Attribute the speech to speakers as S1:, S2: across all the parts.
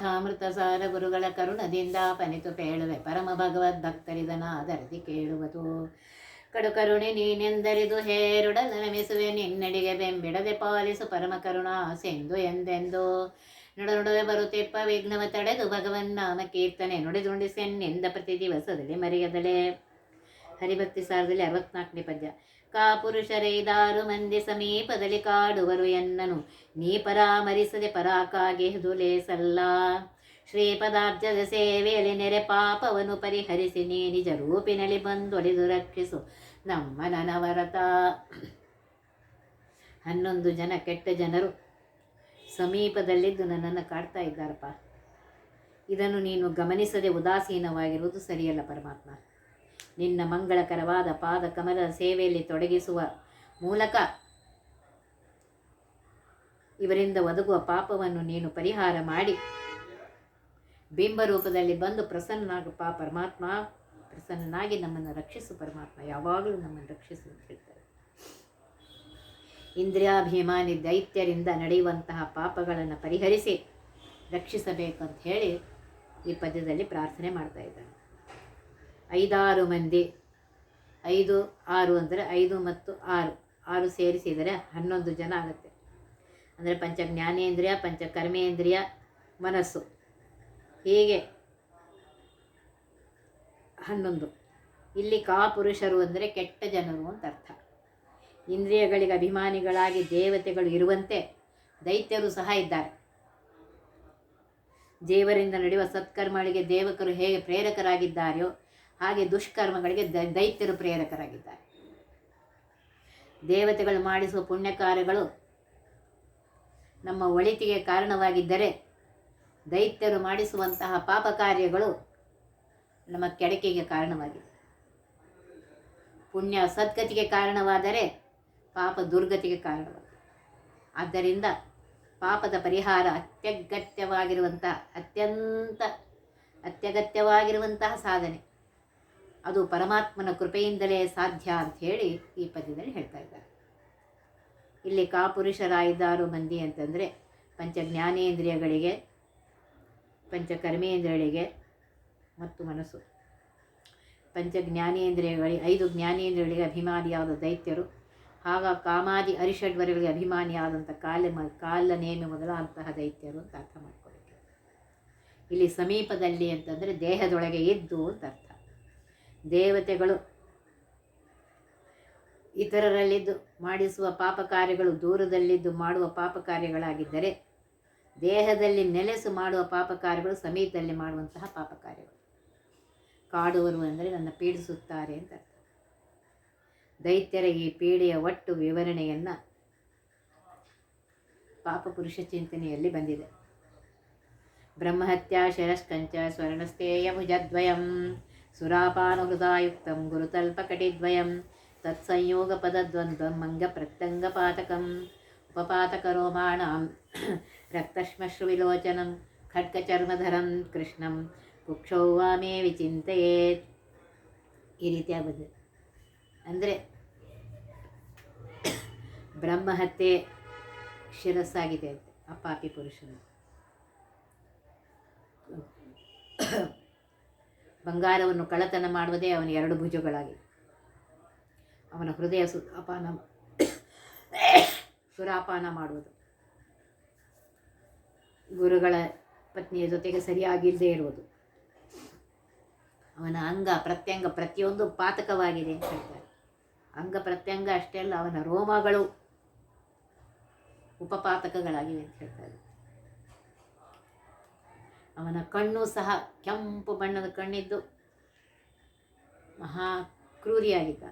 S1: ಕಥಾಮೃತ ಸಾರ ಗುರುಗಳ ಕರುಣದಿಂದ ಪನಿತು ಪೇಳುವೆ ಪರಮ ಭಗವದ್ ಭಕ್ತರಿದನಾದರದಿ ಕೇಳುವುದು. ಕಡು ಕರುಣೆ ನೀನೆಂದರಿದು ಹೇರುಡ ನಮಿಸುವೆ ನಿನ್ನಡಿಗೆ ಬೆಂಬಿಡದೆ ಪಾಲಿಸು ಪರಮ ಕರುಣಾ ಸೆಂದು ಎಂದೆಂದು. ನಡ ನಡುವೆ ಬರುತ್ತೆಪ್ಪ ವಿಘ್ನವ ತಡೆದು ಭಗವನ್ ನಾಮ ಕೀರ್ತನೆ ನುಡಿದುಂಡಿಸೆನ್ನೆಂದ ಪ್ರತಿ ದಿವಸದಲ್ಲಿ ಮರೆಯದಲೇ. ಹರಿಭಕ್ತಿ ಸಾರದಲ್ಲಿ ಅರವತ್ನಾಲ್ಕನೇ ಪದ್ಯ. ಕಾ ದಾರು ಮಂದಿ ಸಮೀಪದಲ್ಲಿ ಕಾಡುವರು ಎನ್ನನು. ನೀ ಪರಾಮರಿಸದೆ ಪರಾಕಾಗೆ ಹೆದುಲೇಸಲ್ಲ ಶ್ರೀಪದಾಬ್ಜದ ಸೇವೆಯಲ್ಲಿ ನೆರೆ ಪಾಪವನ್ನು ಪರಿಹರಿಸಿ ನೀ ನಿಜ ರೂಪಿನಲ್ಲಿ ಬಂದೊಡೆದು ರಕ್ಷಿಸು. ನಮ್ಮ ನನವರತ. ಹನ್ನೊಂದು ಜನ ಕೆಟ್ಟ ಜನರು ಸಮೀಪದಲ್ಲಿದ್ದು ನನ್ನನ್ನು ಕಾಡ್ತಾ ಇದ್ದಾರಪ್ಪ. ಇದನ್ನು ನೀನು ಗಮನಿಸದೆ ಉದಾಸೀನವಾಗಿರುವುದು ಸರಿಯಲ್ಲ ಪರಮಾತ್ಮ. ನಿನ್ನ ಮಂಗಳಕರವಾದ ಪಾದ ಕಮಲದ ಸೇವೆಯಲ್ಲಿ ತೊಡಗಿಸುವ ಮೂಲಕ ಇವರಿಂದ ಒದಗುವ ಪಾಪವನ್ನು ನೀನು ಪರಿಹಾರ ಮಾಡಿ. ಬಿಂಬ ರೂಪದಲ್ಲಿ ಬಂದು ಪ್ರಸನ್ನನಾಗಪ್ಪ ಪರಮಾತ್ಮ, ಪ್ರಸನ್ನನಾಗಿ ನಮ್ಮನ್ನು ರಕ್ಷಿಸು ಪರಮಾತ್ಮ, ಯಾವಾಗಲೂ ನಮ್ಮನ್ನು ರಕ್ಷಿಸು ಅಂತ ಹೇಳ್ತಾರೆ. ಇಂದ್ರಿಯಾಭಿಮಾನಿ ದೈತ್ಯರಿಂದ ನಡೆಯುವಂತಹ ಪಾಪಗಳನ್ನು ಪರಿಹರಿಸಿ ರಕ್ಷಿಸಬೇಕು ಅಂತ ಹೇಳಿ ಈ ಪದ್ಯದಲ್ಲಿ ಪ್ರಾರ್ಥನೆ ಮಾಡ್ತಾ ಇದ್ದಾನೆ. ಐದಾರು ಮಂದಿ. ಐದು, ಆರು ಅಂದರೆ ಐದು ಮತ್ತು ಆರು. ಆರು ಸೇರಿಸಿದರೆ ಹನ್ನೊಂದು ಜನ ಆಗುತ್ತೆ. ಅಂದರೆ ಪಂಚ ಜ್ಞಾನೇಂದ್ರಿಯ, ಪಂಚ ಕರ್ಮೇಂದ್ರಿಯ ಮನಸ್ಸು. ಹೀಗೆ ಹನ್ನೊಂದು. ಇಲ್ಲಿ ಕಾ ಪುರುಷರು ಅಂದರೆ ಕೆಟ್ಟ ಜನರು ಅಂತ ಅರ್ಥ. ಇಂದ್ರಿಯಗಳಿಗೆ ಅಭಿಮಾನಿಗಳಾಗಿ ದೇವತೆಗಳು ಇರುವಂತೆ ದೈತ್ಯರು ಸಹ ಇದ್ದಾರೆ. ದೇವರಿಂದ ನಡೆಯುವ ಸತ್ಕರ್ಮಗಳಿಗೆ ದೇವಕರು ಹೇಗೆ ಪ್ರೇರಕರಾಗಿದ್ದಾರೆಯೋ ಹಾಗೆ ದುಷ್ಕರ್ಮಗಳಿಗೆ ದೈತ್ಯರು ಪ್ರೇರಕರಾಗಿದ್ದಾರೆ. ದೇವತೆಗಳು ಮಾಡಿಸುವ ಪುಣ್ಯ ಕಾರ್ಯಗಳು ನಮ್ಮ ಒಳಿತಿಗೆ ಕಾರಣವಾಗಿದ್ದರೆ ದೈತ್ಯರು ಮಾಡಿಸುವಂತಹ ಪಾಪ ಕಾರ್ಯಗಳು ನಮ್ಮ ಕೆಡಕಿಗೆ ಕಾರಣವಾಗಿದೆ. ಪುಣ್ಯ ಸದ್ಗತಿಗೆ ಕಾರಣವಾದರೆ ಪಾಪ ದುರ್ಗತಿಗೆ ಕಾರಣವಾಗಿದೆ. ಆದ್ದರಿಂದ ಪಾಪದ ಪರಿಹಾರ ಅತ್ಯಗತ್ಯವಾಗಿರುವಂತಹ ಅತ್ಯಂತ ಅತ್ಯಗತ್ಯವಾಗಿರುವಂತಹ ಸಾಧನೆ. ಅದು ಪರಮಾತ್ಮನ ಕೃಪೆಯಿಂದಲೇ ಸಾಧ್ಯ ಅಂತ ಹೇಳಿ ಈ ಪದ್ಯದಲ್ಲಿ ಹೇಳ್ತಾ ಇದ್ದಾರೆ. ಇಲ್ಲಿ ಕಾಪುರುಷರ ಐದಾರು ಮಂದಿ ಅಂತಂದರೆ ಪಂಚ ಜ್ಞಾನೇಂದ್ರಿಯಗಳಿಗೆ, ಪಂಚ ಕರ್ಮೇಂದ್ರಿಯಗಳಿಗೆ ಮತ್ತು ಮನಸ್ಸು. ಪಂಚ ಜ್ಞಾನೇಂದ್ರಿಯಗಳಿಗೆ, ಐದು ಜ್ಞಾನೇಂದ್ರಿಯಗಳಿಗೆ ಅಭಿಮಾನಿಯಾದ ದೈತ್ಯರು. ಆಗ ಕಾಮಾದಿ ಅರಿಷಡ್ವರಗಳಿಗೆ ಅಭಿಮಾನಿಯಾದಂಥ ಕಾಲ ಮ ಕಾಲ ನೇಮಿ ಮೊದಲಾದಂತಹ ದೈತ್ಯರು ಅಂತ ಅರ್ಥ ಮಾಡ್ಕೊಳ್ಳಿಕ್ಕೆ ಇಲ್ಲಿ ಸಮೀಪದಲ್ಲಿ ಅಂತಂದರೆ ದೇಹದೊಳಗೆ ಇದ್ದು ಅಂತ ಅರ್ಥ. ದೇವತೆಗಳು ಇತರರಲ್ಲಿದ್ದು ಮಾಡಿಸುವ ಪಾಪ ಕಾರ್ಯಗಳು ದೂರದಲ್ಲಿದ್ದು ಮಾಡುವ ಪಾಪ ಕಾರ್ಯಗಳಾಗಿದ್ದರೆ ದೇಹದಲ್ಲಿ ನೆಲೆಸು ಮಾಡುವ ಪಾಪ ಕಾರ್ಯಗಳು ಸಮೀಪದಲ್ಲಿ ಮಾಡುವಂತಹ ಪಾಪ ಕಾರ್ಯಗಳು ಕಾಡುವರು ಅಂದರೆ ನನ್ನ ಪೀಡಿಸುತ್ತಾರೆ ಅಂತ ದೈತ್ಯರ ಈ ಪೀಡೆಯ ಒಟ್ಟು ವಿವರಣೆಯನ್ನು ಪಾಪ ಪುರುಷ ಚಿಂತನೆಯಲ್ಲಿ ಬಂದಿದೆ. ಬ್ರಹ್ಮಹತ್ಯಾ ಶರಸ್ಕಂಚ ಸ್ವರ್ಣಸ್ಥೇಯ ಭುಜದ್ವಯಂ. ಸುರಾಪಾನುಹೃದಾಯುಕ್ತಂ ಗುರುತಲ್ಪಕಟಿದ್ವಯಂ ತತ್ಸಂಯೋಗಪದದ್ವಂದ್ವಂ ಮಂಗಪ್ರತ್ಯಂಗಪಾತಕಂ ಉಪಪಾತಕರೋಮಾಣಾಂ ರಕ್ತಶ್ಮಶ್ರುವಿಲೋಚನಂ ಖಡ್ಗಚರ್ಮಧರಂ ಕೃಷ್ಣಂ ಕುಕ್ಷೌ ವಾಮೇ ವಿಚಿಂತೆಯೇತ್ ಈ ರೀತಿಯಾಗಿ ಬಂದಿದೆ ಅಂದರೆ ಬ್ರಹ್ಮಹತ್ಯೆ ಶಿರಸ್ಸಾಗಿದೆ ಅಂತೆ, ಆ ಪಾಪಿ ಪುರುಷನ. ಬಂಗಾರವನ್ನು ಕಳ್ಳತನ ಮಾಡುವುದೇ ಅವನ ಎರಡು ಭುಜಗಳಾಗಿ. ಅವನ ಹೃದಯ ಸು ಅಪಾನ ಸುರಾಪಾನ ಮಾಡುವುದು. ಗುರುಗಳ ಪತ್ನಿಯ ಜೊತೆಗೆ ಸರಿಯಾಗಿಲ್ಲದೆ ಇರುವುದು. ಅವನ ಅಂಗ ಪ್ರತ್ಯಂಗ ಪ್ರತಿಯೊಂದು ಪಾತಕವಾಗಿದೆ ಅಂತ ಹೇಳ್ತಾರೆ. ಅಂಗ ಪ್ರತ್ಯಂಗ ಅಷ್ಟೇ ಅಲ್ಲ, ಅವನ ರೋಮಗಳು ಉಪಪಾತಕಗಳಾಗಿವೆ ಅಂತ ಹೇಳ್ತಾರೆ. ಅವನ ಕಣ್ಣು ಸಹ ಕೆಂಪು ಬಣ್ಣದ ಕಣ್ಣಿದ್ದು ಮಹಾ ಕ್ರೂರಿಯಾಗಿದ್ದ.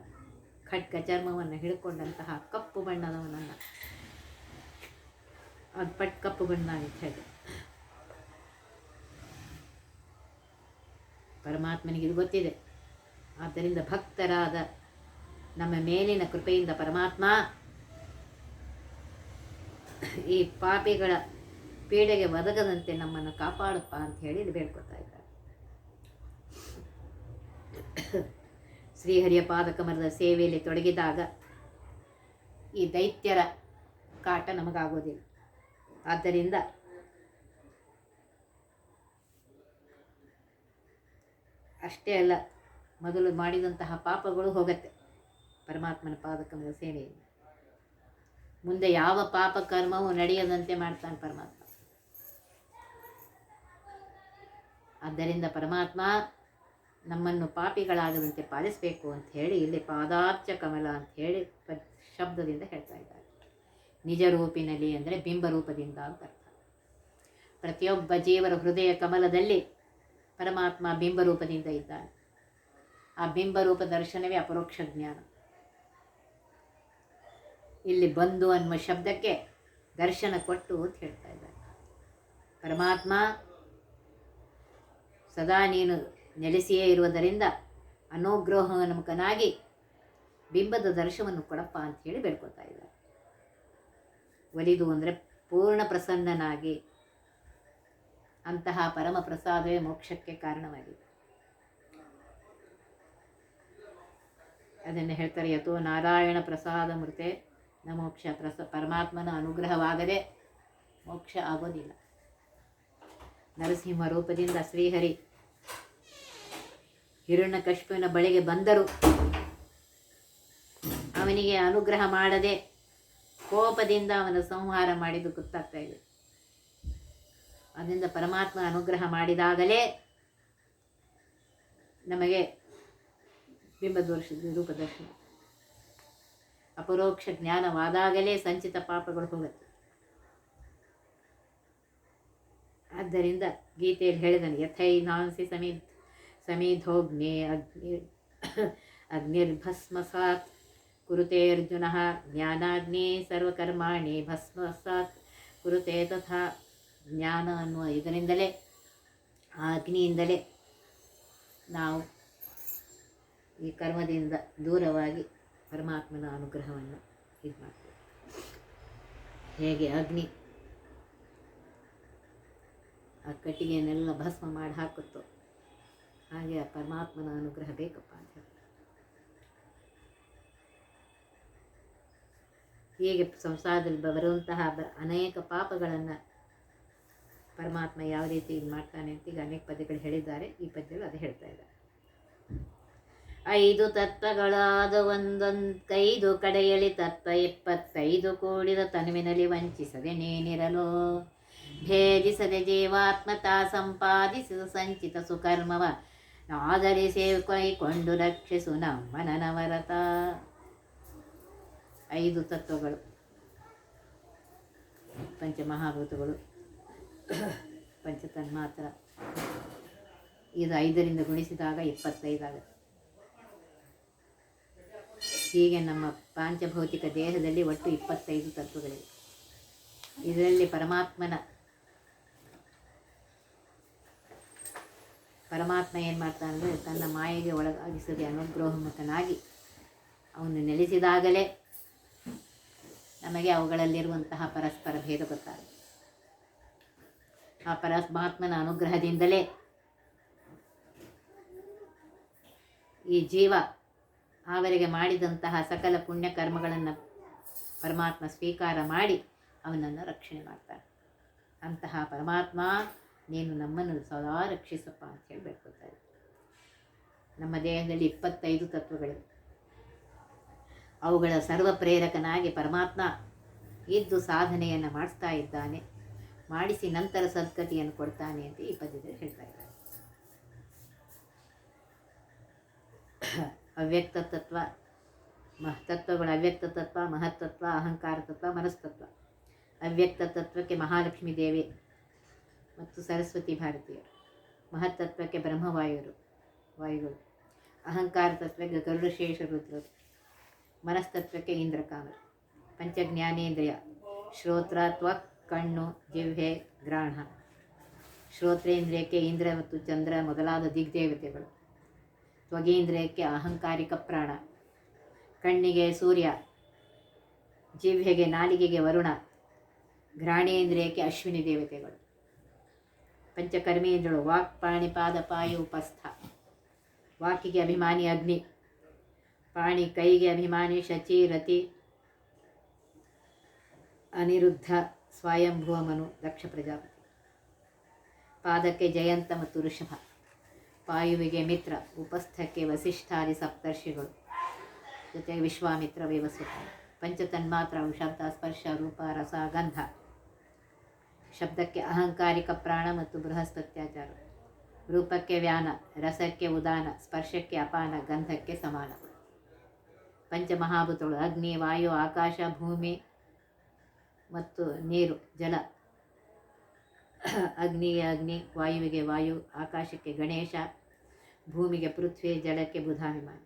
S1: ಖಡ್ಗ ಚರ್ಮವನ್ನು ಹಿಡ್ಕೊಂಡಂತಹ ಕಪ್ಪು ಬಣ್ಣದವನನ್ನು. ಅದು ಪಟ್ ಕಪ್ಪು ಬಣ್ಣ ಅಂತ ಹೇಳಿ ಪರಮಾತ್ಮನಿಗೆ ಇದು ಗೊತ್ತಿದೆ. ಆದ್ದರಿಂದ ಭಕ್ತರಾದ ನಮ್ಮ ಮೇಲಿನ ಕೃಪೆಯಿಂದ ಪರಮಾತ್ಮ ಈ ಪಾಪಿಗಳ ಪೀಡೆಗೆ ಒದಗದಂತೆ ನಮ್ಮನ್ನು ಕಾಪಾಡಪ್ಪ ಅಂತ ಹೇಳಿ ಬೇಡ್ಕೊತಾ ಇದ್ದಾರೆ. ಶ್ರೀಹರಿಯ ಪಾದಕಮರದ ಸೇವೆಯಲ್ಲಿ ತೊಡಗಿದಾಗ ಈ ದೈತ್ಯರ ಕಾಟ ನಮಗಾಗೋದಿಲ್ಲ. ಆದ್ದರಿಂದ ಅಷ್ಟೇ ಅಲ್ಲ, ಮೊದಲು ಮಾಡಿದಂತಹ ಪಾಪಗಳು ಹೋಗುತ್ತೆ ಪರಮಾತ್ಮನ ಪಾದಕಮರದ ಸೇವೆಯಿಂದ ಮುಂದೆ ಯಾವ ಪಾಪ ಕರ್ಮವೂ ನಡೆಯದಂತೆ ಮಾಡ್ತಾನೆ ಪರಮಾತ್ಮ. ಆದ್ದರಿಂದ ಪರಮಾತ್ಮ ನಮ್ಮನ್ನು ಪಾಪಿಗಳಾಗದಂತೆ ಪಾಲಿಸಬೇಕು ಅಂತ ಹೇಳಿ ಇಲ್ಲಿ ಪಾದಾಬ್ಜ ಕಮಲ ಅಂತ ಹೇಳಿ ಶಬ್ದದಿಂದ ಹೇಳ್ತಾ ಇದ್ದಾರೆ. ನಿಜ ರೂಪಿನಲ್ಲಿ ಅಂದರೆ ಬಿಂಬರೂಪದಿಂದ ಅಂತ ಅರ್ಥ. ಪ್ರತಿಯೊಬ್ಬ ಜೀವರ ಹೃದಯ ಕಮಲದಲ್ಲಿ ಪರಮಾತ್ಮ ಬಿಂಬರೂಪದಿಂದ ಇದ್ದಾನೆ. ಆ ಬಿಂಬರೂಪ ದರ್ಶನವೇ ಅಪರೋಕ್ಷ ಜ್ಞಾನ. ಇಲ್ಲಿ ಬಂದು ಅನ್ನುವ ಶಬ್ದಕ್ಕೆ ದರ್ಶನ ಕೊಟ್ಟು ಅಂತ ಹೇಳ್ತಾ ಇದ್ದಾರೆ. ಪರಮಾತ್ಮ ಸದಾ ನೀನು ನೆಲೆಸಿಯೇ ಇರುವುದರಿಂದ ಅನುಗ್ರಹನಮುಖನಾಗಿ ಬಿಂಬದ ದರ್ಶನವನ್ನು ಕೊಡಪ್ಪ ಅಂತ ಹೇಳಿ ಬೇಡ್ಕೊತಾ ಇದ್ದಾರೆ. ಒಲಿದು ಅಂದರೆ ಪೂರ್ಣ ಪ್ರಸನ್ನನಾಗಿ ಅಂತಹ ಪರಮ ಪ್ರಸಾದವೇ ಮೋಕ್ಷಕ್ಕೆ ಕಾರಣವಾಗಿದೆ. ಅದನ್ನು ಹೇಳ್ತಾರೆ, ಯಥೋ ನಾರಾಯಣ ಪ್ರಸಾದ ಮೃತೆ, ನ ಮೋಕ್ಷ ಪ್ರಸ, ಪರಮಾತ್ಮನ ಅನುಗ್ರಹವಾಗದೆ ಮೋಕ್ಷ ಆಗೋದಿಲ್ಲ. ನರಸಿಂಹ ರೂಪದಿಂದ ಶ್ರೀಹರಿ ಹಿರಣ್ಯಕಶ್ಯಪನ ಬಳಿಗೆ ಬಂದರು. ಅವನಿಗೆ ಅನುಗ್ರಹ ಮಾಡದೆ ಕೋಪದಿಂದ ಅವನ ಸಂಹಾರ ಮಾಡಿದ್ದು ಗೊತ್ತಾಗ್ತಾ ಇದೆ. ಅದರಿಂದ ಪರಮಾತ್ಮ ಅನುಗ್ರಹ ಮಾಡಿದಾಗಲೇ ನಮಗೆ ಬಿಂಬದೋರ್ಷ ರೂಪದರ್ಶನ. ಅಪರೋಕ್ಷ ಜ್ಞಾನವಾದಾಗಲೇ ಸಂಚಿತ ಪಾಪಗಳು ಹೋಗುತ್ತೆ. ಆದ್ದರಿಂದ ಗೀತೆಯಲ್ಲಿ ಹೇಳಿದನು, ಯಥೈ ನಾನ್ಸಿ ಸಮಿ ಸಮೀಧೋಗ್ನೇ ಅಗ್ನಿ ಅಗ್ನಿರ್ಭಸ್ಮಸಾತ್ ಕುರುತೆ ಅರ್ಜುನ ಜ್ಞಾನಾಗ್ನಿ ಸರ್ವಕರ್ಮಾಣಿ ಭಸ್ಮಸಾತ್ ಕುರುತೆ ತಥಾ ಜ್ಞಾನ ಅನ್ನುವ ಇದರಿಂದಲೇ ಅಗ್ನಿಯಿಂದಲೇ ನಾವು ಈ ಕರ್ಮದಿಂದ ದೂರವಾಗಿ ಪರಮಾತ್ಮನ ಅನುಗ್ರಹವನ್ನು ಇದು ಮಾಡ್ತೀವಿ. ಹೇಗೆ ಅಗ್ನಿ ಆ ಕಟ್ಟಿಗೆಯನ್ನೆಲ್ಲ ಭಸ್ಮ ಮಾಡಿ ಹಾಕುತ್ತೋ ಹಾಗೆ ಆ ಪರಮಾತ್ಮನ ಅನುಗ್ರಹ ಬೇಕಪ್ಪ ಅಂತ ಹೇಳಿ ಹೀಗೆ ಸಂಸಾರದಲ್ಲಿ ಬರುವಂತಹ ಅನೇಕ ಪಾಪಗಳನ್ನು ಪರಮಾತ್ಮ ಯಾವ ರೀತಿ ಇದು ಮಾಡ್ತಾನೆ ಅಂತ ಈಗ ಅನೇಕ ಪದ್ಯಗಳು ಹೇಳಿದ್ದಾರೆ. ಈ ಪದ್ಯಗಳು ಅದು ಹೇಳ್ತಾ ಇದ್ದಾರೆ. ಐದು ತತ್ವಗಳಾದ ಒಂದೊಂದೈದು ಕಡೆಯಲ್ಲಿ ತತ್ವ ಇಪ್ಪತ್ತೈದು ಕೂಡಿದ ತನುವಿನಲ್ಲಿ ವಂಚಿಸದೆ ನೀನಿರಲು? ಭೇದಿಸದೆ ಜೀವಾತ್ಮತಾ ಸಂಪಾದಿಸಿದ ಸಂಚಿತ ಸುಕರ್ಮವ ಆಧರಿಸಿ ಕೈಕೊಂಡು ರಕ್ಷಿಸು ನಮ್ಮ ನನವರತ ಐದು ತತ್ವಗಳು. ಪಂಚಮಹಾಭೂತಗಳು ಪಂಚತನ್ಮಾತ್ರ. ಇದು ಐದರಿಂದ ಗುಣಿಸಿದಾಗ ಇಪ್ಪತ್ತೈದಾಗುತ್ತೆ. ಹೀಗೆ ನಮ್ಮ ಪಾಂಚಭೌತಿಕ ದೇಹದಲ್ಲಿ ಒಟ್ಟು ಇಪ್ಪತ್ತೈದು ತತ್ವಗಳಿವೆ. ಇದರಲ್ಲಿ ಪರಮಾತ್ಮನ ಪರಮಾತ್ಮ ಏನು ಮಾಡ್ತಾನಂದರೆ ತನ್ನ ಮಾಯೆಗೆ ಒಳಗಾಗಿಸದೆ ಅನುಗ್ರಹಮುಖನಾಗಿ ಅವನು ನೆಲೆಸಿದಾಗಲೇ ನಮಗೆ ಅವುಗಳಲ್ಲಿರುವಂತಹ ಪರಸ್ಪರ ಭೇದ ಗೊತ್ತಾಗುತ್ತೆ. ಆ ಪರಮಾತ್ಮನ ಅನುಗ್ರಹದಿಂದಲೇ ಈ ಜೀವ ಅವರಿಗೆ ಮಾಡಿದಂತಹ ಸಕಲ ಪುಣ್ಯ ಕರ್ಮಗಳನ್ನು ಪರಮಾತ್ಮ ಸ್ವೀಕಾರ ಮಾಡಿ ಅವನನ್ನು ರಕ್ಷಣೆ ಮಾಡ್ತಾರೆ ಅಂತಹ ಪರಮಾತ್ಮ ನೀನು ನಮ್ಮನ್ನು ಸದಾ ರಕ್ಷಿಸಪ್ಪ ಅಂತ ಹೇಳಿ ನಮ್ಮ ದೇಹದಲ್ಲಿ ಇಪ್ಪತ್ತೈದು ತತ್ವಗಳಿವೆ ಅವುಗಳ ಸರ್ವ ಪ್ರೇರಕನಾಗಿ ಪರಮಾತ್ಮ ಇದ್ದು ಸಾಧನೆಯನ್ನು ಮಾಡಿಸ್ತಾ ಇದ್ದಾನೆ. ಮಾಡಿಸಿ ನಂತರ ಸದ್ಗತಿಯನ್ನು ಕೊಡ್ತಾನೆ ಅಂತ ಈ ಪದ್ಯದಲ್ಲಿ ಹೇಳ್ತಾ ಇದ್ದಾರೆ. ಅವ್ಯಕ್ತ ತತ್ವ, ಮಹ ತತ್ವಗಳು ಅವ್ಯಕ್ತ ತತ್ವ, ಮಹತ್ತತ್ವ ಅಹಂಕಾರ ತತ್ವ ಮನಸ್ತತ್ವ. ಅವ್ಯಕ್ತ ತತ್ವಕ್ಕೆ ಮಹಾಲಕ್ಷ್ಮೀ ದೇವಿ ಮತ್ತು ಸರಸ್ವತಿ ಭಾರತೀಯರು, ಮಹತ್ತತ್ವಕ್ಕೆ ಬ್ರಹ್ಮವಾಯುರು, ವಾಯುಗಳು, ಅಹಂಕಾರ ತತ್ವಕ್ಕೆ ಗರುಡಶೇಷ ರುದ್ರರು, ಮನಸ್ತತ್ವಕ್ಕೆ ಇಂದ್ರಕಾಮರು ಪಂಚಜ್ಞಾನೇಂದ್ರಿಯ, ಶ್ರೋತ್ರತ್ವ, ಕಣ್ಣು, ಜಿಹ್ವೆ ಗ್ರಾಣ ಶ್ರೋತ್ರೇಂದ್ರಿಯಕ್ಕೆ ಇಂದ್ರ ಮತ್ತು ಚಂದ್ರ ಮೊದಲಾದ ದಿಗ್ದೇವತೆಗಳು, ತ್ವಗೇಂದ್ರಿಯಕ್ಕೆ ಅಹಂಕಾರಿಕ ಪ್ರಾಣ, ಕಣ್ಣಿಗೆ ಸೂರ್ಯ, ಜಿಹ್ವೆಗೆ ನಾಲಿಗೆಗೆ ವರುಣ, ಘ್ರಾಣೇಂದ್ರಿಯಕ್ಕೆ ಅಶ್ವಿನಿ ದೇವತೆಗಳು. ಪಂಚಕರ್ಮೇಂದ್ರಗಳು ವಾಕ್ ಪಾಣಿ ಪಾದ ಪಾಯು ಉಪಸ್ಥ. ವಾಕಿಗೆ ಅಭಿಮಾನಿ ಅಗ್ನಿ. ಪಾಣಿ ಕೈಗೆ ಅಭಿಮಾನಿ ಶಚಿ ರತಿ. ಅನಿರುದ್ಧ ಸ್ವಯಂಭುವ ಮನು ದಕ್ಷ ಪ್ರಜಾಪತಿ. ಪಾದಕ್ಕೆ ಜಯಂತ ಮತ್ತು ಋಷಭ. ಪಾಯುವಿಗೆ ಮಿತ್ರ, ಉಪಸ್ಥಕ್ಕೆ ವಸಿಷ್ಠಾದಿ ಸಪ್ತರ್ಷಿಗಳು. ಜೊತೆಗೆ ವಿಶ್ವಾಮಿತ್ರ, ವೇವಸ್ವತ. ಪಂಚತನ್ಮಾತ್ರ ಶಬ್ದ ಸ್ಪರ್ಶ, ರೂಪ, ರಸ, ಗಂಧ. ಶಬ್ದಕ್ಕೆ ಅಹಂಕಾರಿಕ ಪ್ರಾಣ ಮತ್ತು ಬೃಹಸ್ಪತ್ಯಾಚಾರ. ರೂಪಕ್ಕೆ ವ್ಯಾನ, ರಸಕ್ಕೆ ಉದಾನ, ಸ್ಪರ್ಶಕ್ಕೆ ಅಪಾನ, ಗಂಧಕ್ಕೆ ಸಮಾನ. ಪಂಚಮಹಾಭೂತಗಳು, ಅಗ್ನಿ, ವಾಯು, ಆಕಾಶ, ಭೂಮಿ ಮತ್ತು ನೀರು, ಜಲ. ಅಗ್ನಿಗೆ ಅಗ್ನಿ, ವಾಯುವಿಗೆ ವಾಯು, ಆಕಾಶಕ್ಕೆ ಗಣೇಶ, ಭೂಮಿಗೆ ಪೃಥ್ವಿ, ಜಲಕ್ಕೆ ಬುಧಾಭಿಮಾನಿ.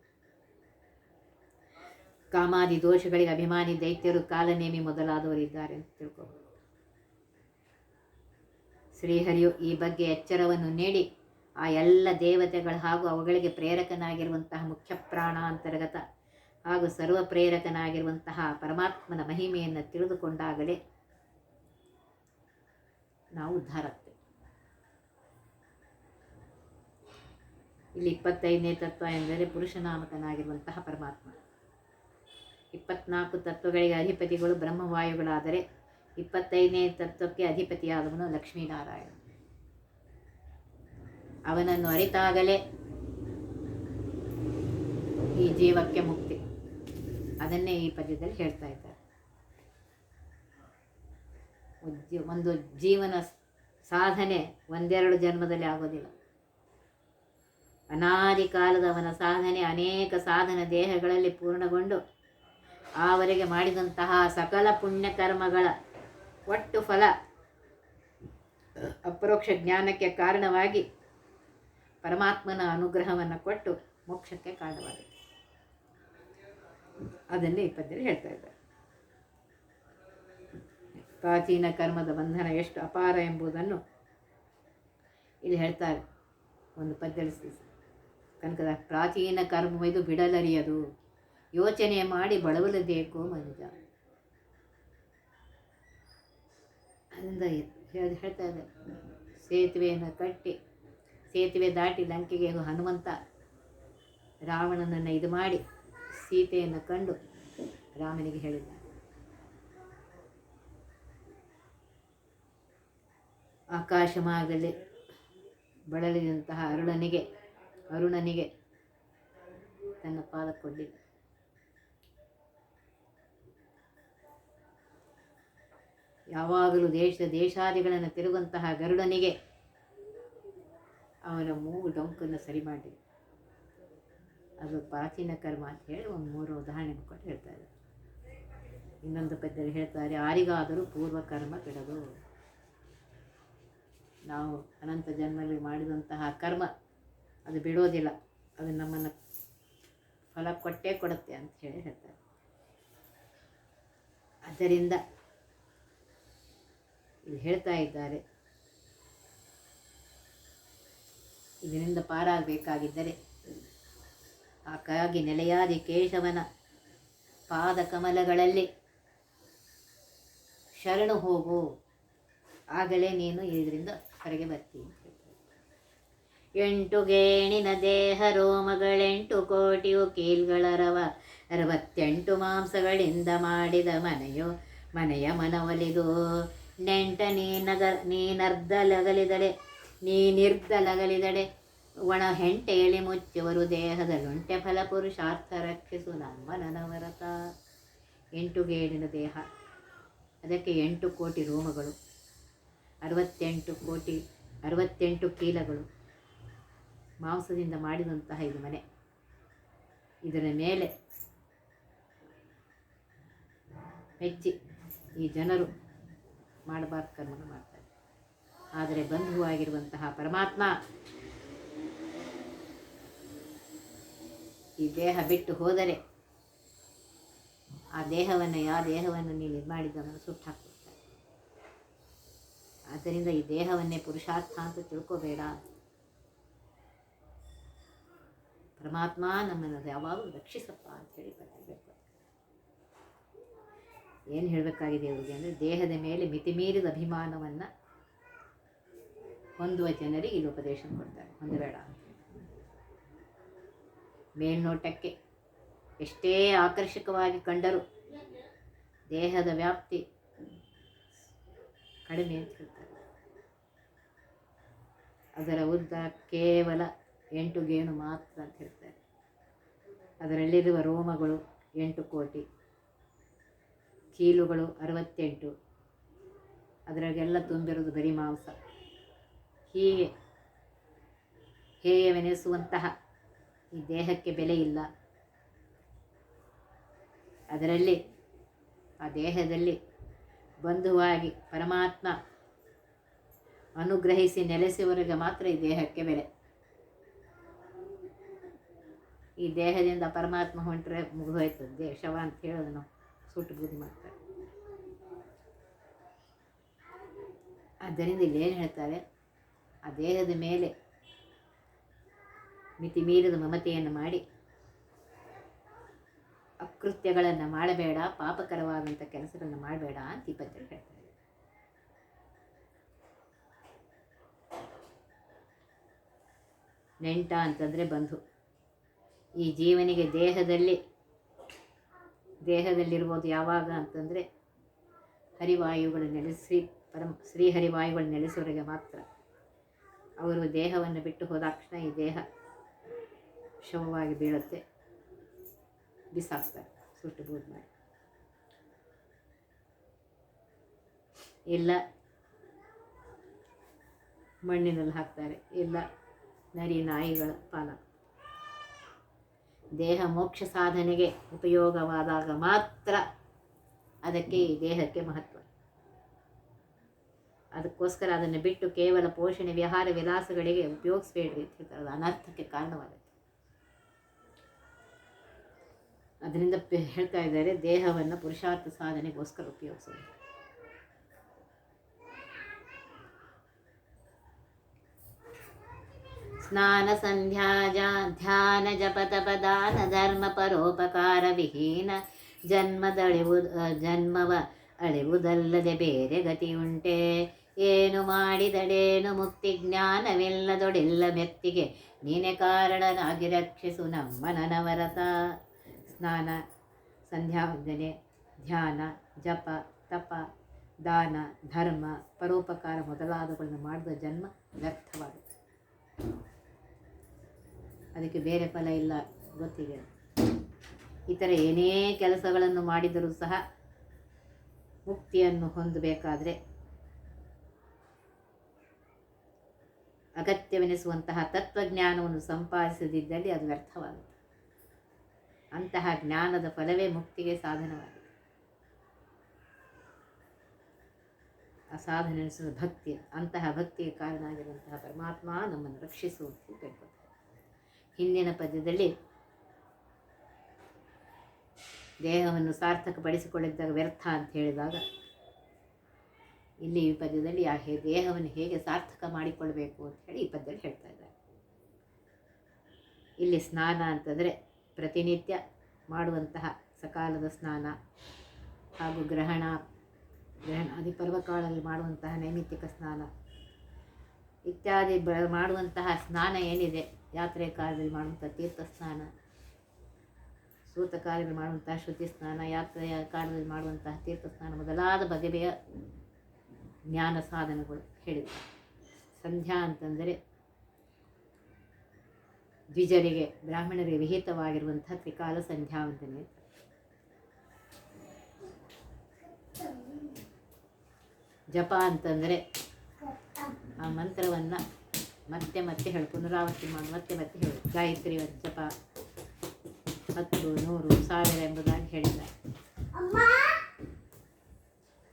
S1: ಕಾಮಾದಿ ದೋಷಗಳಿಗೆ ಅಭಿಮಾನಿ ದೈತ್ಯರು, ಕಾಲನೇಮಿ ಮೊದಲಾದವರಿದ್ದಾರೆ ಅಂತ ತಿಳ್ಕೊಬೋದು. ಶ್ರೀಹರಿಯು ಈ ಬಗ್ಗೆ ಎಚ್ಚರವನ್ನು ನೀಡಿ, ಆ ಎಲ್ಲ ದೇವತೆಗಳು ಹಾಗೂ ಅವುಗಳಿಗೆ ಪ್ರೇರಕನಾಗಿರುವಂತಹ ಮುಖ್ಯ ಪ್ರಾಣ ಅಂತರ್ಗತ ಹಾಗೂ ಸರ್ವ ಪ್ರೇರಕನಾಗಿರುವಂತಹ ಪರಮಾತ್ಮನ ಮಹಿಮೆಯನ್ನು ತಿಳಿದುಕೊಂಡಾಗಲೇ ನಾವು ಉದ್ಧಾರ ಆಗ್ತೇವೆ. ಇಲ್ಲಿ ಇಪ್ಪತ್ತೈದನೇ ತತ್ವ ಎಂದರೆ ಪುರುಷನಾಮಕನಾಗಿರುವಂತಹ ಪರಮಾತ್ಮ. ಇಪ್ಪತ್ನಾಲ್ಕು ತತ್ವಗಳಿಗೆ ಅಧಿಪತಿಗಳು ಬ್ರಹ್ಮವಾಯುಗಳಾದರೆ ಇಪ್ಪತ್ತೈದನೇ ತತ್ವಕ್ಕೆ ಅಧಿಪತಿಯಾದವನು ಲಕ್ಷ್ಮೀನಾರಾಯಣ. ಅವನನ್ನು ಅರಿತಾಗಲೇ ಈ ಜೀವಕ್ಕೆ ಮುಕ್ತಿ. ಅದನ್ನೇ ಈ ಪದ್ಯದಲ್ಲಿ ಹೇಳ್ತಾ ಇದ್ದಾರೆ. ಒಂದು ಜೀವನ ಸಾಧನೆ ಒಂದೆರಡು ಜನ್ಮದಲ್ಲಿ ಆಗೋದಿಲ್ಲ. ಅನಾದಿ ಕಾಲದವನ ಸಾಧನೆ ಅನೇಕ ಸಾಧನ ದೇಹಗಳಲ್ಲಿ ಪೂರ್ಣಗೊಂಡು ಆವರೆಗೆ ಮಾಡಿದಂತಹ ಸಕಲ ಪುಣ್ಯಕರ್ಮಗಳ ಒಟ್ಟು ಫಲ. ಅಪರೋಕ್ಷ ಜ್ಞಾನಕ್ಕೆ ಕಾರಣವಾಗಿ ಪರಮಾತ್ಮನ ಅನುಗ್ರಹವನ್ನು ಕೊಟ್ಟು ಮೋಕ್ಷಕ್ಕೆ ಕಾರಣವಾಗುತ್ತೆ ಅದನ್ನೇ ಪದ್ಯದಲ್ಲಿ ಹೇಳ್ತಾ ಇದ್ದಾರೆ. ಪ್ರಾಚೀನ ಕರ್ಮದ ಬಂಧನ ಎಷ್ಟು ಅಪಾರ ಎಂಬುದನ್ನು ಇಲ್ಲಿ ಹೇಳ್ತಾರೆ. ಒಂದು ಪದ್ಯದಲ್ಲಿ ಕನಕದ ಪ್ರಾಚೀನ ಕರ್ಮವಿದು ಬಿಡಲರಿಯದು. ಯೋಚನೆ ಮಾಡಿ ಬಳವಲಬೇಕು ಮನುಜ. ಅದರಿಂದ ಹೇಳಿ ಹೇಳ್ತಾ ಇದ್ದಾರೆ. ಸೇತುವೆಯನ್ನು ಕಟ್ಟಿ, ಸೇತುವೆ ದಾಟಿ ಲಂಕೆಗೆ ಹನುಮಂತ ರಾವಣನನ್ನು ಇದು ಮಾಡಿ ಸೀತೆಯನ್ನು ಕಂಡು ರಾಮನಿಗೆ ಹೇಳಿದ ಆಕಾಶ ಮಾರ್ಗದಲ್ಲಿ ಬಳಲಿದಂತಹ ಅರುಣನಿಗೆ ಅರುಣನಿಗೆ ತನ್ನ ಪಾದ ಕೊಡಲಿಲ್ಲ ಯಾವಾಗಲೂ ದೇಶ ದೇಶಾದಿಗಳನ್ನು ತಿರುಗುವಂತಹ ಗರುಡನಿಗೆ ಅವನ ಮೂಗು ಡೊಂಕನ್ನು ಸರಿ ಮಾಡಿ. ಅದು ಪ್ರಾಚೀನ ಕರ್ಮ ಅಂತ ಹೇಳಿ ಒಂದು ಮೂರು ಉದಾಹರಣೆ ಕೊಟ್ಟು ಹೇಳ್ತಾರೆ ಇನ್ನೊಂದು ಪದ್ಯದಲ್ಲಿ ಹೇಳ್ತಾರೆ, ಯಾರಿಗಾದರೂ ಪೂರ್ವ ಕರ್ಮ ಬಿಡದು ನಾವು ಅನಂತ ಜನ್ಮದಲ್ಲಿ ಮಾಡಿದಂತಹ ಕರ್ಮ, ಅದು ಬಿಡೋದಿಲ್ಲ. ಅದು ನಮ್ಮನ್ನು ಫಲ ಕೊಟ್ಟೇ ಕೊಡುತ್ತೆ ಅಂತ ಹೇಳಿ ಹೇಳ್ತಾರೆ. ಆದ್ದರಿಂದ ಹೇಳ್ತಾ ಇದ್ದಾರೆ. ಇದರಿಂದ ಪಾರಾಗಬೇಕಾಗಿದ್ದರೆ ಹಾಗಾಗಿ ನೆಲೆಯಾದಿ ಕೇಶವನ ಪಾದ ಕಮಲಗಳಲ್ಲಿ ಶರಣು ಹೋಗು. ಆಗಲೇ ನೀನು ಇದರಿಂದ ಹೊರಗೆ ಬರ್ತೀನಿ. ಎಂಟು ಗೇಣಿನ ದೇಹ ರೋಮಗಳೆಂಟು ಕೋಟಿಯು ಕೀಲ್ಗಳರವ ಅರವತ್ತೆಂಟು ಮಾಂಸಗಳಿಂದ ಮಾಡಿದ ಮನೆಯು ಮನೆಯ ಮನವಲಿದು. ನೆಂಟ ನೀನಗ ನೀನರ್ಧಲಗಲಿದಳೆ ನೀನಿರ್ಧಲಗಲಿದಳೆ ಒಣ ಹೆಂಟೇಳಿ ಮುಚ್ಚುವರು ದೇಹದ ಫಲ ಪುರುಷಾರ್ಥ ರಕ್ಷಿಸು ನಮ್ಮ ನನವರತ. ಎಂಟು ಗೇಡಿನ ದೇಹ. ಅದಕ್ಕೆ ಎಂಟು ಕೋಟಿ ರೋಮಗಳು. ಅರವತ್ತೆಂಟು ಕೋಟಿ, ಅರವತ್ತೆಂಟು ಕೀಲಗಳು. ಮಾಂಸದಿಂದ ಮಾಡಿದಂತಹ ಇದು ಮನೆ. ಇದರ ಮೇಲೆ ಮೆಚ್ಚಿ ಈ ಜನರು ಮಾಡಬಾರ್ದು ಕರ್ಮನ ಮಾಡ್ತಾರೆ ಆದರೆ ಬಂಧುವಾಗಿರುವಂತಹ ಪರಮಾತ್ಮ ಈ ದೇಹ ಬಿಟ್ಟು ಹೋದರೆ ಆ ದೇಹವನ್ನು ಯಾವ ದೇಹವನ್ನು ನೀನು ಇದು ಮಾಡಿದ್ದವನು ಸುಟ್ಟು ಆದ್ದರಿಂದ ಈ ದೇಹವನ್ನೇ ಪುರುಷಾರ್ಥ ಅಂತ ತಿಳ್ಕೋಬೇಡ. ಪರಮಾತ್ಮ ನಮ್ಮನ್ನು ಯಾವಾಗಲೂ ರಕ್ಷಿಸಪ್ಪ ಅಂತ ಹೇಳಿ ಏನು ಹೇಳಬೇಕಾಗಿದೆ ಅವರಿಗೆ ಅಂದರೆ, ದೇಹದ ಮೇಲೆ ಮಿತಿಮೀರಿದ ಅಭಿಮಾನವನ್ನು ಹೊಂದುವ ಜನರಿಗೆ ಇದು ಉಪದೇಶ ಕೊಡ್ತಾರೆ. ಹೊಂದಬೇಡ ಮೇಲ್ನೋಟಕ್ಕೆ ಎಷ್ಟೇ ಆಕರ್ಷಕವಾಗಿ ಕಂಡರೂ ದೇಹದ ವ್ಯಾಪ್ತಿ ಕಡಿಮೆ ಅಂತ ಹೇಳ್ತಾರೆ. ಅದರ ಉದ್ದ ಕೇವಲ ಎಂಟು ಗೇಣು ಮಾತ್ರ ಅಂತ ಹೇಳ್ತಾರೆ. ಅದರಲ್ಲಿರುವ ರೋಮಗಳು ಎಂಟು ಕೋಟಿ. ಕೀಲುಗಳು ಅರವತ್ತೆಂಟು. ಅದರಾಗೆಲ್ಲ ತುಂಬಿರೋದು ಬರೀ ಮಾಂಸ. ಹೀಗೆ ಹೇಯವೆನಿಸುವಂತಹ ಈ ದೇಹಕ್ಕೆ ಬೆಲೆ ಇಲ್ಲ. ಅದರಲ್ಲಿ, ಆ ದೇಹದಲ್ಲಿ ಬಂಧುವಾಗಿ ಪರಮಾತ್ಮ ಅನುಗ್ರಹಿಸಿ ನೆಲೆಸುವವರೆಗೆ ಮಾತ್ರ ಈ ದೇಹಕ್ಕೆ ಬೆಲೆ. ಈ ದೇಹದಿಂದ ಪರಮಾತ್ಮ ಹೊಂಟರೆ ಮುಗಿದೋಯ್ತು. ದೇಹ ಶವ ಅಂತ ಹೇಳೋದು ನಾವು. ಸುಟ್ಟು ಬೂದಿ ಮಾಡ್ತಾರೆ. ಆದ್ದರಿಂದ ಇಲ್ಲಿ ಏನು ಹೇಳ್ತಾರೆ? ಆ ದೇಹದ ಮೇಲೆ ಮಿತಿ ಮೀರಿದ ಮಮತೆಯನ್ನು ಮಾಡಿ, ಅಕೃತ್ಯಗಳನ್ನು ಮಾಡಬೇಡ ಪಾಪಕರವಾದಂಥ ಕೆಲಸಗಳನ್ನು ಮಾಡಬೇಡ ಅಂತ ಈ ಪದ್ಯ ಹೇಳ್ತಾರೆ. ನೆಂಟ ಅಂತಂದರೆ ಬಂಧು. ಈ ಜೀವನಿಗೆ ದೇಹದಲ್ಲಿ ದೇಹದಲ್ಲಿರ್ಬೋದು ಯಾವಾಗ ಅಂತಂದರೆ ಹರಿವಾಯುಗಳು ನೆಲೆಸಿ ಪರಮ ಶ್ರೀಹರಿವಾಯುಗಳು ನೆಲೆಸೋರಿಗೆ ಮಾತ್ರ. ಅವರು ದೇಹವನ್ನು ಬಿಟ್ಟು ಹೋದಾಕ್ಷಣ ಈ ದೇಹ ಶವವಾಗಿ ಬೀಳುತ್ತೆ. ಬಿಸಾಕ್ತಾರೆ, ಸುಟ್ಟು ಬೂದ್ ಮಾಡಿ. ಇಲ್ಲ ಮಣ್ಣಿನಲ್ಲಿ ಹಾಕ್ತಾರೆ. ಇಲ್ಲ ನರಿ ನಾಯಿಗಳ ಪಾಲ. ದೇಹ ಮೋಕ್ಷ ಸಾಧನೆಗೆ ಉಪಯೋಗವಾದಾಗ ಮಾತ್ರ ಅದಕ್ಕೆ ಈ ದೇಹಕ್ಕೆ ಮಹತ್ವ. ಅದಕ್ಕೋಸ್ಕರ ಅದನ್ನು ಬಿಟ್ಟು ಕೇವಲ ಪೋಷಣೆ ವಿಹಾರ ವಿಲಾಸಗಳಿಗೆ ಉಪಯೋಗಿಸ್ಬೇಡ್ರಿ ಅಂತ ಹೇಳ್ತಾರೆ. ಅದು ಅನರ್ಥಕ್ಕೆ ಕಾರಣವಾಗುತ್ತೆ. ಅದರಿಂದ ಹೇಳ್ತಾ ಇದ್ದಾರೆ, ದೇಹವನ್ನು ಪುರುಷಾರ್ಥ ಸಾಧನೆಗೋಸ್ಕರ ಉಪಯೋಗಿಸೋದು. ಸ್ನಾನ ಸಂಧ್ಯಾ ಜಾ- ಧ್ಯಾನ ಜಪ ತಪ ದಾನ ಧರ್ಮ ಪರೋಪಕಾರ ವಿಹೀನ. ಜನ್ಮದಳಿವು ಜನ್ಮವ ಅಳಿವುದಲ್ಲದೆ ಬೇರೆ ಗತಿಯುಂಟೆ. ಏನು ಮಾಡಿದಡೇನು ಮುಕ್ತಿ ಜ್ಞಾನವಿಲ್ಲದೊಡಿಲ್ಲ ಮೆತ್ತಿಗೆ ನೀನೆ ಕಾರಣನಾಗಿ ರಕ್ಷಿಸು ನಮ್ಮ ನನವರತ. ಸ್ನಾನ ಸಂಧ್ಯಾ ವಂದನೆ ಧ್ಯಾನ, ಜಪ, ತಪ, ದಾನ, ಧರ್ಮ, ಪರೋಪಕಾರ ಮೊದಲಾದಗಳನ್ನು ಮಾಡಿದ ಜನ್ಮ ವ್ಯರ್ಥವಾಗುತ್ತೆ ಅದಕ್ಕೆ ಬೇರೆ ಫಲ ಇಲ್ಲ, ಗೊತ್ತಿದೆ. ಈ ಥರ ಏನೇ ಕೆಲಸಗಳನ್ನು ಮಾಡಿದರೂ ಸಹ ಮುಕ್ತಿಯನ್ನು ಹೊಂದಬೇಕಾದ್ರೆ ಅಗತ್ಯವೆನಿಸುವಂತಹ ತತ್ವಜ್ಞಾನವನ್ನು ಸಂಪಾದಿಸದಿದ್ದಲ್ಲಿ ಅದು ವ್ಯರ್ಥವಾಗುತ್ತೆ. ಅಂತಹ ಜ್ಞಾನದ ಫಲವೇ ಮುಕ್ತಿಗೆ ಸಾಧನವಾಗಿದೆ. ಆ ಸಾಧನೆ ಭಕ್ತಿ, ಅಂತಹ ಭಕ್ತಿಗೆ ಕಾರಣ ಆಗಿರುವಂತಹ ಪರಮಾತ್ಮ ನಮ್ಮನ್ನು ರಕ್ಷಿಸುವಂತೆ ಕೇಳ್ಕೊತಾರೆ ಹಿಂದಿನ ಪದ್ಯದಲ್ಲಿ ದೇಹವನ್ನು ಸಾರ್ಥಕಪಡಿಸಿಕೊಳ್ಳಿದ್ದಾಗ ವ್ಯರ್ಥ ಅಂತ ಹೇಳಿದಾಗ, ಇಲ್ಲಿ ಈ ಪದ್ಯದಲ್ಲಿ ಆ ಹೇ, ದೇಹವನ್ನು ಹೇಗೆ ಸಾರ್ಥಕ ಮಾಡಿಕೊಳ್ಬೇಕು ಅಂತ ಹೇಳಿ ಈ ಪದ್ಯದಲ್ಲಿ ಹೇಳ್ತಾ ಇದ್ದಾರೆ. ಇಲ್ಲಿ ಸ್ನಾನ ಅಂತಂದರೆ ಪ್ರತಿನಿತ್ಯ ಮಾಡುವಂತಹ ಸಕಾಲದ ಸ್ನಾನ ಹಾಗೂ ಗ್ರಹಣ ಗ್ರಹಣಾದಿ ಪರ್ವಕಾಲದಲ್ಲಿ ಮಾಡುವಂತಹ ನೈಮಿತ್ತಿಕ ಸ್ನಾನ ಇತ್ಯಾದಿ ಬ, ಮಾಡುವಂತಹ ಸ್ನಾನ ಏನಿದೆ ಯಾತ್ರೆ ಕಾಲದಲ್ಲಿ ಮಾಡುವಂಥ ತೀರ್ಥ ಸ್ನಾನ, ಸೂತ ಕಾರ್ಯದಲ್ಲಿ ಮಾಡುವಂಥ ಶ್ರುತಿ ಸ್ನಾನ, ಯಾತ್ರೆಯ ಕಾಲದಲ್ಲಿ ಮಾಡುವಂತಹ ತೀರ್ಥ ಸ್ನಾನ ಮೊದಲಾದ ಬಗೆ ಬಗೆಯ ಜ್ಞಾನ ಸಾಧನಗಳು ಹೇಳಿದೆ ಸಂಧ್ಯಾ ಅಂತಂದರೆ ದ್ವಿಜರಿಗೆ, ಬ್ರಾಹ್ಮಣರಿಗೆ ವಿಹಿತವಾಗಿರುವಂತಹ ತ್ರಿಕಾಲ ಸಂಧ್ಯಾ ವಂದನೆ ಅಂತ. ಜಪ ಅಂತಂದರೆ ಆ ಮಂತ್ರವನ್ನು ಮತ್ತೆ ಮತ್ತೆ ಹೇಳು. ಪುನರಾವರ್ತಿ ಮಾಡಿ. ಮತ್ತೆ ಮತ್ತೆ ಹೇಳು. ಗಾಯತ್ರಿ ಜಪ ಹತ್ತು ನೂರು ಸಾವಿರ ಎಂಬುದಾಗಿ ಹೇಳಿದ್ದಾರೆ.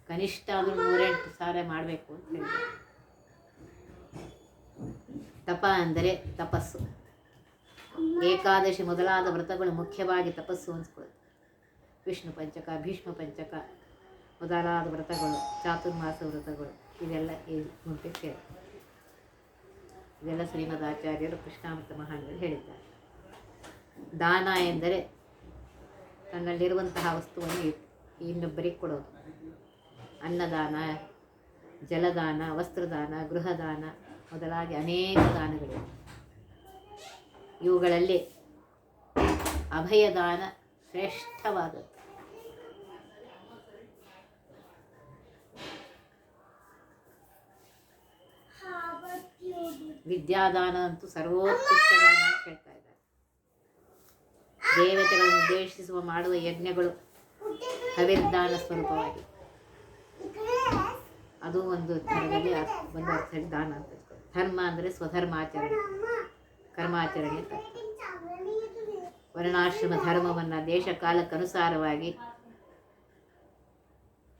S1: ಕನಿಷ್ಠ ಆದರೂ ನೂರೆಂಟು ಸಾವಿರ ಮಾಡಬೇಕು ಅಂತ ಹೇಳಿದ್ದಾರೆ. ತಪ ಅಂದರೆ ತಪಸ್ಸು. ಏಕಾದಶಿ ಮೊದಲಾದ ವ್ರತಗಳು ಮುಖ್ಯವಾಗಿ ತಪಸ್ಸು ಅನಿಸ್ಕೊಳ್ಳುತ್ತೆ. ವಿಷ್ಣು ಪಂಚಕ ಭೀಷ್ಮ ಪಂಚಕ ಮೊದಲಾದ ವ್ರತಗಳು ಚಾತುರ್ಮಾಸ ವ್ರತಗಳು ಇದೆಲ್ಲ ಈ ಗುಂಪಿಗೆ ಸೇರಿ ಇದೆಲ್ಲ ಶ್ರೀಮದ್ ಆಚಾರ್ಯರು ಕೃಷ್ಣಾಮೃತ ಮಹಾನ್ಗಳು ಹೇಳಿದ್ದಾರೆ. ದಾನ ಎಂದರೆ ತನ್ನಲ್ಲಿರುವಂತಹ ವಸ್ತುವನ್ನು ಇನ್ನೊಬ್ಬರಿಗೆ ಕೊಡೋದು. ಅನ್ನದಾನ, ಜಲದಾನ, ವಸ್ತ್ರದಾನ, ಗೃಹದಾನ ಮೊದಲಾಗಿ ಅನೇಕ ದಾನಗಳಿವೆ. ಇವುಗಳಲ್ಲಿ ಅಭಯದಾನ ಶ್ರೇಷ್ಠವಾದದ್ದು. ವಿದ್ಯಾದಾನ ಅಂತೂ ಸರ್ವೋತ್ಕೃಷ್ಟ ಅಂತ ಹೇಳ್ತಾ ಇದ್ದಾರೆ. ದೇವತೆಗಳನ್ನು ಉದ್ದೇಶಿಸುವ ಮಾಡುವ ಯಜ್ಞಗಳು ಹವಿರ್ದಾನ ಸ್ವರೂಪವಾಗಿ. ಅದು ಒಂದು ಧರ್ಮದಲ್ಲಿ ಒಂದು ಅರ್ಥ ದಾನ ಅಂತ. ಧರ್ಮ ಅಂದರೆ ಸ್ವಧರ್ಮಾಚರಣೆ. ಕರ್ಮಾಚರಣೆ ಅಂತ ವರ್ಣಾಶ್ರಮ ಧರ್ಮವನ್ನು ದೇಶ ಕಾಲಕ್ಕನುಸಾರವಾಗಿ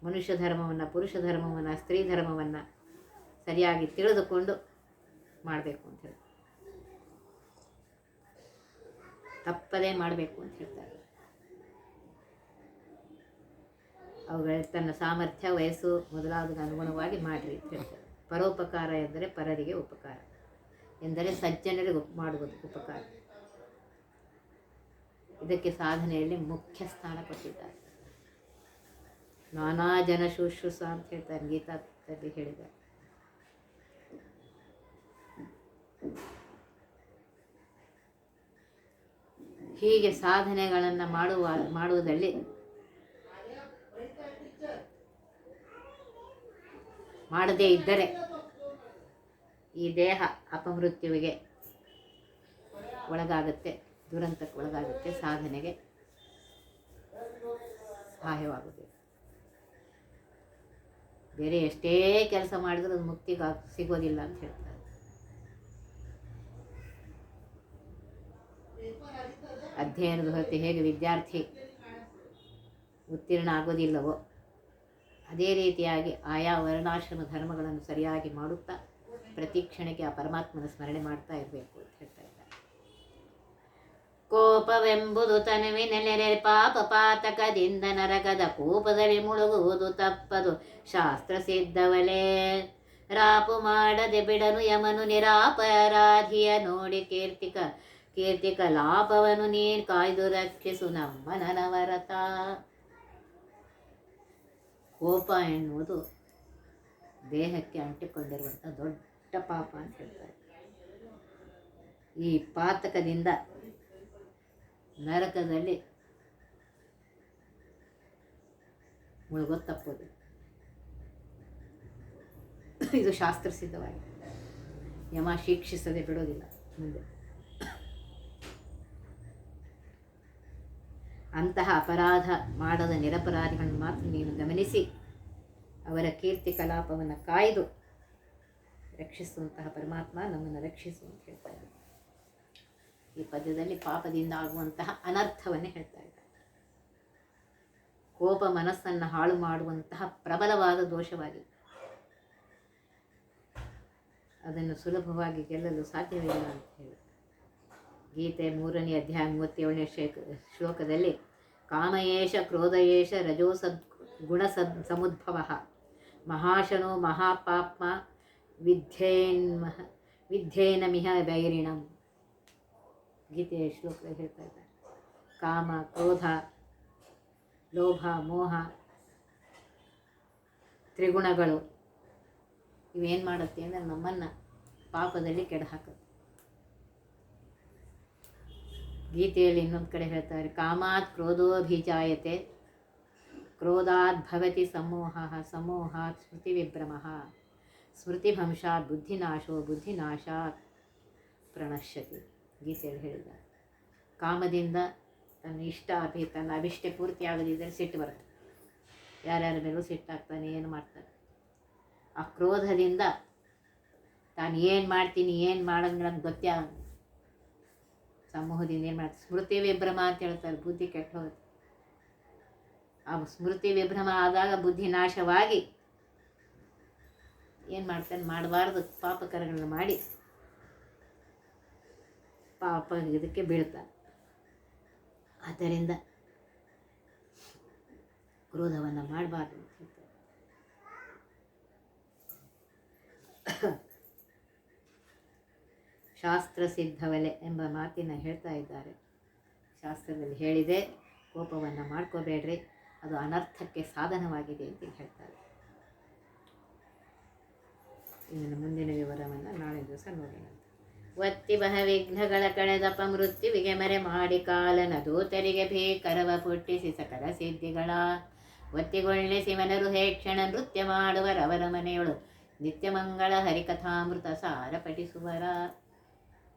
S1: ಮನುಷ್ಯ ಧರ್ಮವನ್ನು, ಪುರುಷ ಧರ್ಮವನ್ನು, ಸ್ತ್ರೀ ಧರ್ಮವನ್ನು ಸರಿಯಾಗಿ ತಿಳಿದುಕೊಂಡು ಮಾಡಬೇಕು ಅಂತ ಹೇಳಿ ತಪ್ಪದೇ ಮಾಡಬೇಕು ಅಂತ ಹೇಳ್ತಾರೆ. ಅವುಗಳ ತನ್ನ ಸಾಮರ್ಥ್ಯ, ವಯಸ್ಸು ಮೊದಲಾದ ಅನುಗುಣವಾಗಿ ಮಾಡಿರಿ ಅಂತ ಹೇಳ್ತಾರೆ. ಪರೋಪಕಾರ ಎಂದರೆ ಪರರಿಗೆ ಉಪಕಾರ. ಎಂದರೆ ಸಜ್ಜನರಿಗೆ ಮಾಡುವುದು ಉಪಕಾರ. ಇದಕ್ಕೆ ಸಾಧನೆಯಲ್ಲಿ ಮುಖ್ಯ ಸ್ಥಾನ ಕೊಟ್ಟಿದ್ದಾರೆ. ನಾನಾ ಜನ ಶುಶ್ರೂಷ ಅಂತ ಹೇಳ್ತಾರೆ ಗೀತಾದಲ್ಲಿ ಹೇಳಿದ್ದಾರೆ. ಹೀಗೆ ಸಾಧನೆಗಳನ್ನು ಮಾಡುವ, ಮಾಡುವುದಲ್ಲಿ ಮಾಡದೇ ಇದ್ದರೆ ಈ ದೇಹ ಅಪಮೃತ್ಯುವಿಗೆ ಒಳಗಾಗುತ್ತೆ, ದುರಂತಕ್ಕೆ ಒಳಗಾಗುತ್ತೆ, ಸಾಧನೆಗೆ ಸಹಾಯವಾಗುತ್ತೆ ಬೇರೆ ಎಷ್ಟೇ ಕೆಲಸ ಮಾಡಿದ್ರೂ ಮುಕ್ತಿಗೆ ಸಿಗೋದಿಲ್ಲ ಅಂತ ಹೇಳ್ತಾರೆ. ಅಧ್ಯಯನದ ಹೊರತು ಹೇಗೆ ವಿದ್ಯಾರ್ಥಿ ಉತ್ತೀರ್ಣ ಆಗೋದಿಲ್ಲವೋ, ಅದೇ ರೀತಿಯಾಗಿ ಆಯಾ ವರ್ಣಾಶ್ರಮ ಧರ್ಮಗಳನ್ನು ಸರಿಯಾಗಿ ಮಾಡುತ್ತಾ ಪ್ರತಿ ಕ್ಷಣಕ್ಕೆ ಆ ಪರಮಾತ್ಮನ ಸ್ಮರಣೆ ಮಾಡ್ತಾ ಇರಬೇಕು ಅಂತ ಹೇಳ್ತಾ ಇದ್ದಾರೆ. ಕೋಪವೆಂಬುದು ತನುವಿನೆಲೆರೆ ಪಾಪ ಪಾತಕದಿಂದ ನರಕದ ಕೋಪದಲ್ಲಿ ಮುಳುಗುವುದು ತಪ್ಪದು, ಶಾಸ್ತ್ರ ಸಿದ್ಧವಲೇ. ರಾಪು ಮಾಡದೆ ಬಿಡನು ಯಮನು ನಿರಾಪರಾಧಿಯ ನೋಡಿ ಕೀರ್ತಿಕ ಕೀರ್ತಿಕ ಲಾಭವನು ನೀ ಕಾಯ್ದು ರಕ್ಷಿಸು ನಮ್ಮ ನನವರತ. ಕೋಪ ಎನ್ನುವುದು ದೇಹಕ್ಕೆ ಅಂಟಿಕೊಂಡಿರುವಂಥ ದೊಡ್ಡ ಪಾಪ ಅಂತ ಹೇಳ್ತಾರೆ. ಈ ಪಾತಕದಿಂದ ನರಕದಲ್ಲಿ ತಪ್ಪೋದು. ಇದು ಶಾಸ್ತ್ರ ಸಿದ್ಧವಾಗಿ ಯಮ ಶಿಕ್ಷಿಸದೆ ಬಿಡೋದಿಲ್ಲ ಮುಂದೆ. ಅಂತಹ ಅಪರಾಧ ಮಾಡದ ನಿರಪರಾಧಿಗಳನ್ನು ಮಾತ್ರ ನೀನು ಗಮನಿಸಿ. ಅವರ ಕೀರ್ತಿ ಕಲಾಪವನ್ನು ಕಾಯ್ದು ರಕ್ಷಿಸುವಂತಹ ಪರಮಾತ್ಮ ನಮ್ಮನ್ನು ರಕ್ಷಿಸು ಅಂತ ಹೇಳ್ತಾ ಇದ್ದಾರೆ. ಈ ಪದ್ಯದಲ್ಲಿ ಪಾಪದಿಂದ ಆಗುವಂತಹ ಅನರ್ಥವನ್ನೇ ಹೇಳ್ತಾ ಇದ್ದಾರೆ. ಕೋಪ ಮನಸ್ಸನ್ನು ಹಾಳು ಮಾಡುವಂತಹ ಪ್ರಬಲವಾದ ದೋಷವಾಗಿದೆ ಅದನ್ನು ಸುಲಭವಾಗಿ ಗೆಲ್ಲಲು ಸಾಧ್ಯವಿಲ್ಲ ಅಂತ ಹೇಳಿ. ಗೀತೆ ಮೂರನೇ ಅಧ್ಯಾಯ ಮೂವತ್ತೇಳನೇ ಶ್ಲೇಕ ಶ್ಲೋಕದಲ್ಲಿ ಕಾಮಯೇಷ ಕ್ರೋಧಯೇಷ ರಜೋಸದ್ ಗುಣಸದ್ ಸಮುದ್ಭವ. ಮಹಾಶನೋ ಮಹಾಪಾಪ್ಮ ವಿದ್ಯೇನ್ಮಹ ವಿದ್ಯೇನಮಿಹ ವೈರಿಣಂ. ಗೀತೆಯ ಶ್ಲೋಕದಲ್ಲಿ ಹೇಳ್ತಾ ಇದ್ದಾರೆ. ಕಾಮ, ಕ್ರೋಧ, ಲೋಭ, ಮೋಹ, ತ್ರಿಗುಣಗಳು, ಇವೇನು ಮಾಡುತ್ತೆ ಅಂದರೆ ನಮ್ಮನ್ನು ಪಾಪದಲ್ಲಿ ಕೆಡ ಹಾಕುತ್ತೆ ಗೀತೆಯಲ್ಲಿ ಇನ್ನೊಂದು ಕಡೆ ಹೇಳ್ತಾರೆ, ಕಾಮಾತ್ ಕ್ರೋಧೋಭಿಜಾಯತೆ, ಕ್ರೋಧಾತ್ ಭವತಿ ಸಮೂಹ, ಸಮೂಹಾತ್ ಸ್ಮೃತಿ ವಿಭ್ರಮ ಸ್ಮೃತಿಭಂಶಾತ್ ಬುದ್ಧಿನಾಶೋ ಬುದ್ಧಿನಾಶಾತ್ ಪ್ರಣಶ್ಯತಿ, ಗೀತೆಯಲ್ಲಿ ಹೇಳಿದ್ದಾರೆ. ಕಾಮದಿಂದ ತನ್ನ ಇಷ್ಟ ಅಭಿ, ತನ್ನ ಅಭಿಷ್ಟೆ ಪೂರ್ತಿ ಆಗದಿದ್ದರೆ ಸಿಟ್ಟು ಬರುತ್ತೆ. ಯಾರ್ಯಾರ ಮೇಲೂ ಸಿಟ್ಟಾಗ್ತಾನೆ, ಏನು ಮಾಡ್ತಾನೆ ಆ ಕ್ರೋಧದಿಂದ ತಾನು ಏನು ಮಾಡ್ತೀನಿ, ಏನು ಮಾಡೋದು ನನಗೆ ಗೊತ್ತೇ ಸಮೂಹದಿಂದ ಏನು ಮಾಡ್ತಾರೆ? ಸ್ಮೃತಿ ವಿಭ್ರಮ ಅಂತ ಹೇಳ್ತಾರೆ, ಬುದ್ಧಿ ಕೆಟ್ಟು ಹೋಗುತ್ತೆ. ಆ ಸ್ಮೃತಿ ವಿಭ್ರಮ ಆದಾಗ ಬುದ್ಧಿ ನಾಶವಾಗಿ ಏನು ಮಾಡ್ತಾನೆ? ಮಾಡಬಾರ್ದು. ಪಾಪಕರಗಳನ್ನು ಮಾಡಿ ಪಾಪ ಇದಕ್ಕೆ ಬೀಳ್ತಾನೆ. ಆದ್ದರಿಂದ ಕ್ರೋಧವನ್ನು ಮಾಡಬಾರ್ದು ಅಂತ ಶಾಸ್ತ್ರ ಸಿದ್ಧವಲೆ ಎಂಬ ಮಾತಿನ ಹೇಳ್ತಾ ಇದ್ದಾರೆ. ಶಾಸ್ತ್ರದಲ್ಲಿ ಹೇಳಿದೆ, ಕೋಪವನ್ನು ಮಾಡ್ಕೋಬೇಡ್ರಿ, ಅದು ಅನರ್ಥಕ್ಕೆ ಸಾಧನವಾಗಿದೆ ಅಂತ ಹೇಳ್ತಾರೆ. ಇನ್ನು ಮುಂದಿನ ವಿವರವನ್ನು ನಾಳೆ ದಿವಸ ನೋಡೋಣ ಒತ್ತಿ ಬಹ ವಿಘ್ನಗಳ ಕಳೆದಪ ಮೃತ್ಯುವಿಗೆ ಮರೆ ಮಾಡಿ ಕಾಲನ ದೂತರಿಗೆ ಭೀಕರವ ಪುಟ್ಟಿಸಿ ಸಕಲ ಸಿದ್ಧಿಗಳ. ಒತ್ತಿಗೊಳ್ಳೆ ಶಿವನರು ಹೇಕ್ಷಣ ನೃತ್ಯ ಮಾಡುವರವರ ಮನೆಯೊಳು ನಿತ್ಯಮಂಗಳ ಹರಿಕಥಾಮೃತ ಸಾರ ಪಠಿಸುವರ